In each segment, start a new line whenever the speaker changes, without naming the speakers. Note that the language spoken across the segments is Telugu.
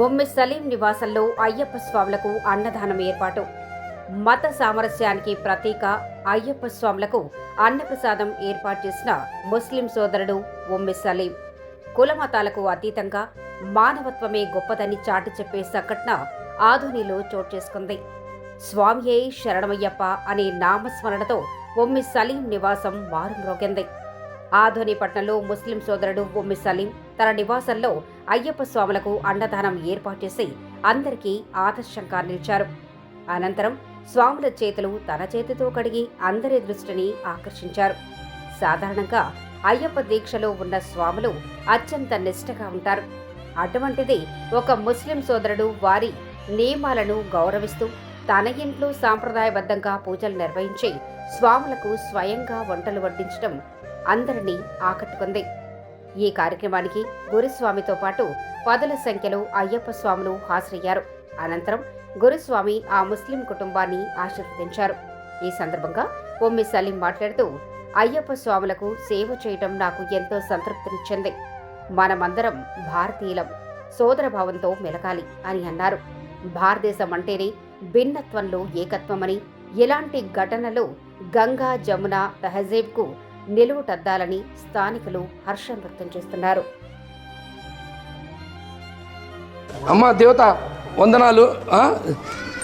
బొమ్మి సలీం నివాసంలో అయ్యప్ప స్వాములకు అన్నదానం ఏర్పాటు. మత సామరస్యానికి ప్రతీక అయ్యప్ప స్వాములకు అన్నప్రసాదం ఏర్పాటు చేసిన ముస్లిం సోదరుడు బొమ్మి సలీం. కులమతాలకు అతీతంగా మానవత్వమే గొప్పదని చాటి చెప్పే సంఘటన ఆధునిలో చోటు చేసుకుంది. స్వామియే శరణమయ్యప్ప అనే నామస్మరణతో ఉమ్మి సలీం నివాసం మారుమ్రోగింది. ఆధోని పట్నంలో ముస్లిం సోదరుడు బొమ్మి సలీం తన నివాసంలో అయ్యప్ప స్వాములకు అన్నదానం ఏర్పాటు చేసి అందరికీ ఆదర్శంగా నిలిచారు. అనంతరం స్వాముల చేతులు తన చేతితో కడిగి అందరి దృష్టిని ఆకర్షించారు. సాధారణంగా అయ్యప్ప దీక్షలో ఉన్న స్వాములు అత్యంత నిష్టగా ఉంటారు. అటువంటిది ఒక ముస్లిం సోదరుడు వారి నియమాలను గౌరవిస్తూ తన ఇంట్లో సాంప్రదాయబద్ధంగా పూజలు నిర్వహించి స్వాములకు స్వయంగా వంటలు వడ్డించడం అందరినీ ఆకట్టుకుంది. ఈ కార్యక్రమానికి గురుస్వామితో పాటు పదుల సంఖ్యలో అయ్యప్ప స్వాములు హాజరయ్యారు. అనంతరం గురుస్వామి ఆ ముస్లిం కుటుంబాన్ని ఆశీర్వదించారు. ఈ సందర్భంగా ఒమ్మి సలీం మాట్లాడుతూ అయ్యప్ప స్వాములకు సేవ చేయటం నాకు ఎంతో సంతృప్తినిచ్చింది. మనమందరం భారతీయులం సోదరభావంతో మెలకాలి అని అన్నారు. భారతదేశం అంటేనే భిన్నత్వంలో ఏకత్వమని ఇలాంటి ఘటనలు గంగా జమున తహజేబ్కు నిలువుటద్దాలని స్థానికులు హర్షం వ్యక్తం చేస్తున్నారు.
అమ్మ దేవత వందనాలు ఆ?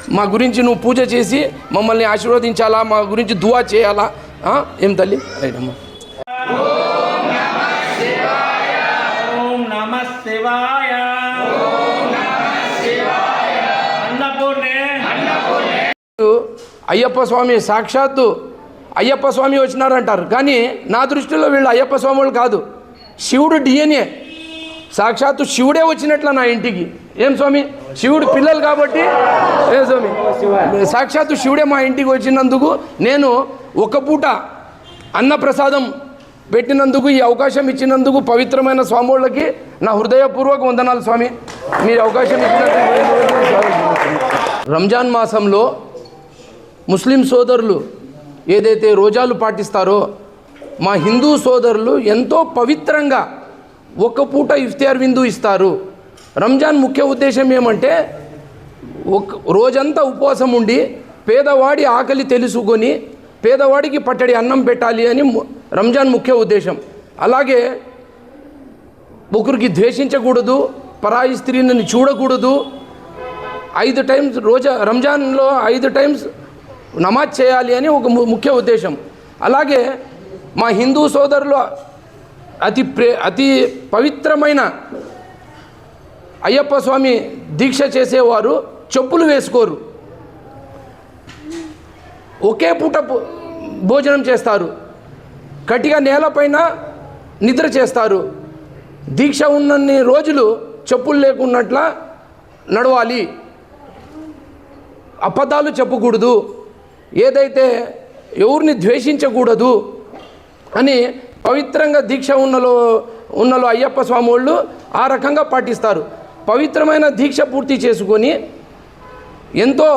మా గురించి నువ్వు పూజ చేసి మమ్మల్ని ఆశీర్వదించాలా? మా గురించి దువా చేయాలా? ఆ? ఏం తల్లి? రైట్ అమ్మా
ఓం నమ శివాయ. అన్నపూర్ణే.
అయ్యప్ప స్వామి సాక్షాత్తు అయ్యప్ప స్వామి వచ్చినారంటారు. కానీ నా దృష్టిలో వీళ్ళు అయ్యప్ప స్వాములు కాదు. శివుడు డిఎన్ఏ సాక్షాత్తు శివుడే వచ్చినట్ల నా ఇంటికి. ఏం స్వామి? శివుడు పిల్లలు కాబట్టి ఏం స్వామి? సాక్షాత్తు శివుడే మా ఇంటికి వచ్చినందుకు నేను ఒక పూట అన్నప్రసాదం పెట్టినందుకు ఈ అవకాశం ఇచ్చినందుకు పవిత్రమైన స్వాములకి నా హృదయపూర్వక వందనాలు స్వామి. మీరు అవకాశం ఇచ్చినందుకు రంజాన్ మాసంలో ముస్లిం సోదరులు ఏదైతే రోజాలు పాటిస్తారో మా హిందూ సోదరులు ఎంతో పవిత్రంగా ఒక పూట ఇఫ్తియార్ విందు ఇస్తారు. రంజాన్ ముఖ్య ఉద్దేశం ఏమంటే ఒక రోజంతా ఉపవాసం ఉండి పేదవాడి ఆకలి తెలుసుకొని పేదవాడికి పట్టడి అన్నం పెట్టాలి అని రంజాన్ ముఖ్య ఉద్దేశం. అలాగే ఒకరికి ద్వేషించకూడదు పరాయి స్త్రీని చూడకూడదు. ఐదు టైమ్స్ రోజా రంజాన్లో ఐదు టైమ్స్ నమాజ్ చేయాలి అని ఒక ము- ముఖ్య ఉద్దేశం. అలాగే మా హిందూ సోదరులు అతి ప్రే అతి పవిత్రమైన అయ్యప్ప స్వామి దీక్ష చేసేవారు చెప్పులు వేసుకోరు. ఒకే పూట భోజనం చేస్తారు. కటిగా నేలపైన నిద్ర చేస్తారు. దీక్ష ఉన్నన్ని రోజులు చెప్పులు లేకున్నట్ల నడవాలి. అబద్ధాలు చెప్పకూడదు. ఏదైతే ఎవరిని ద్వేషించకూడదు అని పవిత్రంగా దీక్ష ఉన్నలో ఉన్నలో అయ్యప్ప స్వామి వాళ్ళు ఆ రకంగా పాటిస్తారు. పవిత్రమైన దీక్ష పూర్తి చేసుకొని ఎంతో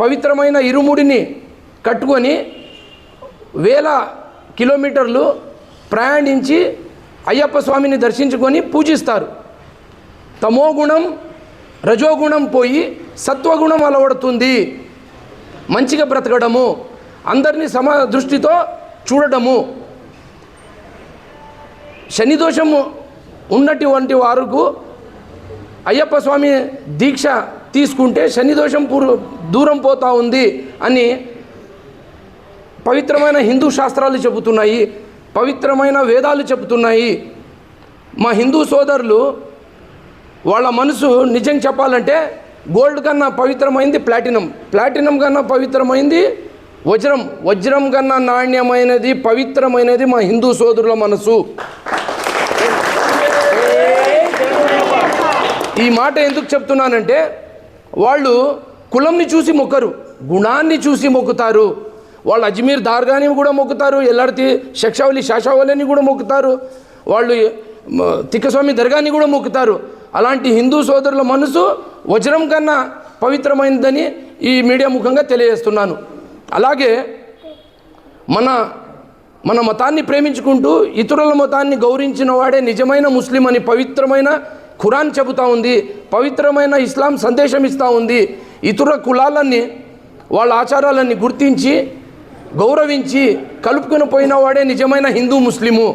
పవిత్రమైన ఇరుముడిని కట్టుకొని వేల కిలోమీటర్లు ప్రయాణించి అయ్యప్ప స్వామిని దర్శించుకొని పూజిస్తారు. తమోగుణం రజోగుణం పోయి సత్వగుణం అలవడుతుంది. మంచిగా బ్రతకడము అందరినీ సమ దృష్టితో చూడడము. శని దోషము ఉన్నటువంటి వారుకు అయ్యప్ప స్వామి దీక్ష తీసుకుంటే శని దోషం పూర్ దూరం పోతా ఉంది అని పవిత్రమైన హిందూ శాస్త్రాలు చెబుతున్నాయి పవిత్రమైన వేదాలు చెబుతున్నాయి. మా హిందూ సోదరులు వాళ్ళ మనసు నిజం చెప్పాలంటే గోల్డ్ కన్నా పవిత్రమైంది ప్లాటినం. ప్లాటినం కన్నా పవిత్రమైంది వజ్రం. వజ్రం కన్నా నాణ్యమైనది పవిత్రమైనది మా హిందూ సోదరుల మనసు. ఈ మాట ఎందుకు చెప్తున్నానంటే వాళ్ళు కులంని చూసి మొక్కరు గుణాన్ని చూసి మొక్కుతారు. వాళ్ళు అజ్మీర్ దార్గాని కూడా మొక్కుతారు ఎల్లార్తి శక్షావళి శాషావళిని కూడా మొక్కుతారు. వాళ్ళు తిక్కస్వామి దర్గాని కూడా మొక్కుతారు. అలాంటి హిందూ సోదరుల మనసు వజ్రం కన్నా పవిత్రమైనదని ఈ మీడియా ముఖంగా తెలియజేస్తున్నాను. అలాగే మన మన మతాన్ని ప్రేమించుకుంటూ ఇతరుల మతాన్ని గౌరవించిన వాడే నిజమైన ముస్లిం అని పవిత్రమైన ఖురాన్ చెబుతా ఉంది పవిత్రమైన ఇస్లాం సందేశం ఇస్తూ ఉంది. ఇతర కులాలన్నీ వాళ్ళ ఆచారాలన్నీ గుర్తించి గౌరవించి కలుపుకొని పోయిన వాడే నిజమైన హిందూ ముస్లిము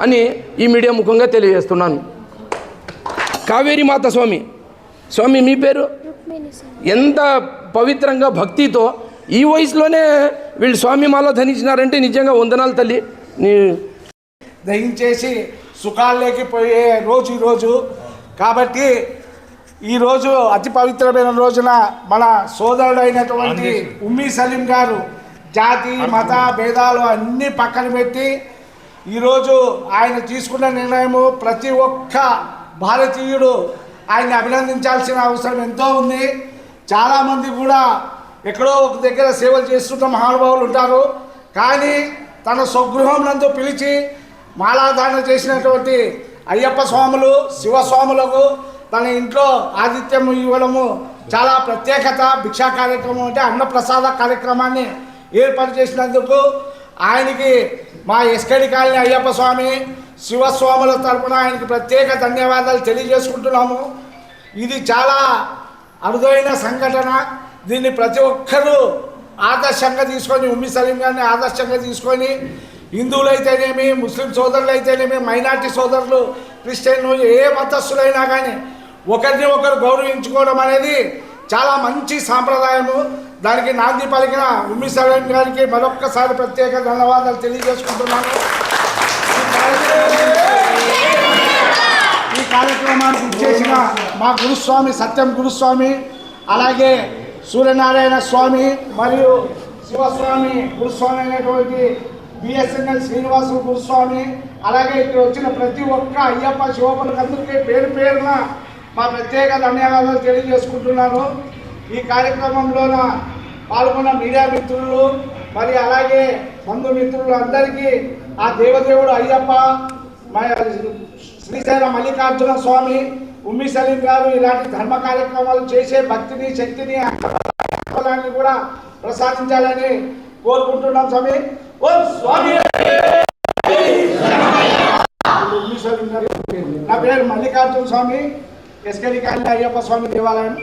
అని ఈ మీడియా ముఖంగా తెలియజేస్తున్నాను. కావేరి మాత స్వామి. స్వామి మీ పేరు? ఎంత పవిత్రంగా భక్తితో ఈ వయసులోనే వీళ్ళు స్వామి మాల ధరించినారంటే నిజంగా వందనాలు తల్లి. నీ
దయించేసి సుఖాల్లోకి పోయే రోజు ఈరోజు. కాబట్టి ఈరోజు అతి పవిత్రమైన రోజున మన సోదరుడైనటువంటి ఉమ్మీ సలీం గారు జాతి మత భేదాలు అన్నీ పక్కన పెట్టి ఈరోజు ఆయన తీసుకున్న నిర్ణయము ప్రతి ఒక్క భారతీయుడు ఆయన్ని అభినందించాల్సిన అవసరం ఎంతో ఉంది. చాలామంది కూడా ఎక్కడో ఒక దగ్గర సేవలు చేస్తున్న మహానుభావులు ఉంటారు. కానీ తన స్వగృహం నందు పిలిచి మాలాధారణ చేసినటువంటి అయ్యప్ప స్వాములు శివస్వాములకు తన ఇంట్లో ఆతిథ్యం ఇవ్వడము చాలా ప్రత్యేకత భిక్షా కార్యక్రమం అంటే అన్నప్రసాద కార్యక్రమాన్ని ఏర్పాటు చేసినందుకు ఆయనకి మా ఎస్కడి కాలనీ అయ్యప్ప స్వామి శివస్వాముల తరపున ఆయనకి ప్రత్యేక ధన్యవాదాలు తెలియజేసుకుంటున్నాము. ఇది చాలా అరుదైన సంఘటన. దీన్ని ప్రతి ఒక్కరూ ఆదర్శంగా తీసుకొని ఉమ్మి సలీం గారిని ఆదర్శంగా తీసుకొని హిందువులు అయితేనేమి ముస్లిం సోదరులు అయితేనేమి మైనార్టీ సోదరులు క్రిస్టియన్లు ఏ మతస్థులైనా కానీ ఒకరిని ఒకరు గౌరవించుకోవడం అనేది చాలా మంచి సాంప్రదాయము. దానికి నాంది పలికిన ఉమ్మి సలీం గారికి మరొక్కసారి ప్రత్యేక ధన్యవాదాలు తెలియజేసుకుంటున్నాను ఈ కార్యక్రమానికి చేసిన మా గురుస్వామి సత్యం గురుస్వామి అలాగే సూర్యనారాయణ స్వామి మరియు శివస్వామి గురుస్వామి అనేటువంటి బిఎస్ఎన్ఎల్ శ్రీనివాసు గురుస్వామి అలాగే ఇక్కడ వచ్చిన ప్రతి ఒక్క అయ్యప్ప శివపులకు అందరికీ పేరు పేరున మా ప్రత్యేక ధన్యవాదాలు తెలియజేసుకుంటున్నాను. ఈ కార్యక్రమంలోన పాల్గొన్న మీడియా మిత్రులు మరి అలాగే బంధుమిత్రులు అందరికీ ఆ దేవదేవుడు అయ్యప్ప శ్రీశైల మల్లికార్జున స్వామి ఉమ్మి సలీం గారు ఇలాంటి ధర్మ కార్యక్రమాలు చేసే భక్తిని శక్తిని ఫలాన్ని కూడా ప్రసాదించాలని కోరుకుంటున్నాం స్వామి. ఓ స్వామి! ఉమ్మి సలీం గారు నా పేరు మల్లికార్జున స్వామి ఎస్కెడి కాలనీ అయ్యప్ప స్వామి దేవాలయం.